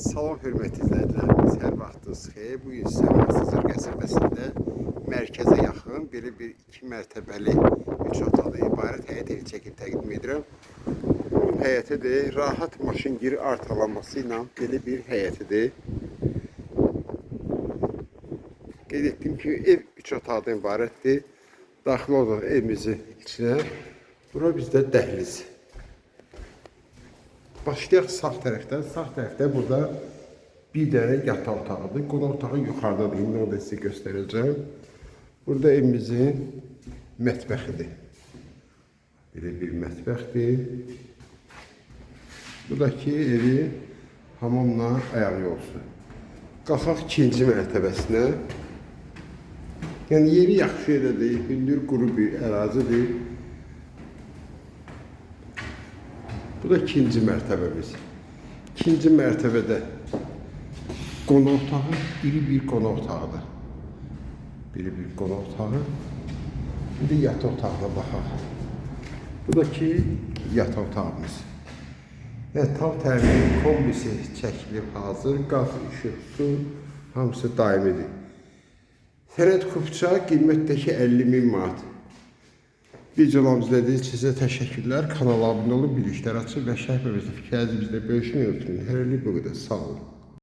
Salam hörmətli izləyicilərimiz, hər vaxtınız xeyir. Bu gün sizə Masazır qəsəbəsində mərkəzə yaxın belə bir iki mərtəbəli üç otaqlı ibarət həyət evi çəkib təqdim edirəm. Bunun həyətidir, rahat maşın giri artalaması ilə belə bir həyətidir. Qeyd etdim ki, ev üç otaqdan ibarətdir. Daxil olduq evimizin içinə. Bura bizdə dəhliz. Başlayaq sağ tərəfdən. Sağ tərəfdə burada bir dənə yataq otağıdır. Qonaq otağı yuxarıdadır. İndi onu da sizə göstərəcəm. Burada evimizin mətbəxidir. Belə bir mətbəxdir. Buradakı evi hamamla ayağı olsun. Qalxaq ikinci mərtəbəsinə. Yəni yeri yaxşı yerədir, hündür quru bir ərazidir. Bu da ikinci mərtəbəmiz. İkinci mərtəbədə qonaq otağı, iri bir qonaq otağıdır. Biri bir qonaq otağı. Bir də yataq otağına baxaq. Bu da ki yataq otağımız. Yəni tam təmin kombisi çəkilib hazır. Qaz, işıq, su hamısı daimidir. Sənət kupça qiymətdəki 50 min manat. Videolarımızı izlədiyiniz üçün sizə təşəkkürlər. Kanala abunə olun, biliklər açın və və fikirlərinizi bizlə bölüşməyi unutmayın. Hələlik bu qədər. Sağ olun.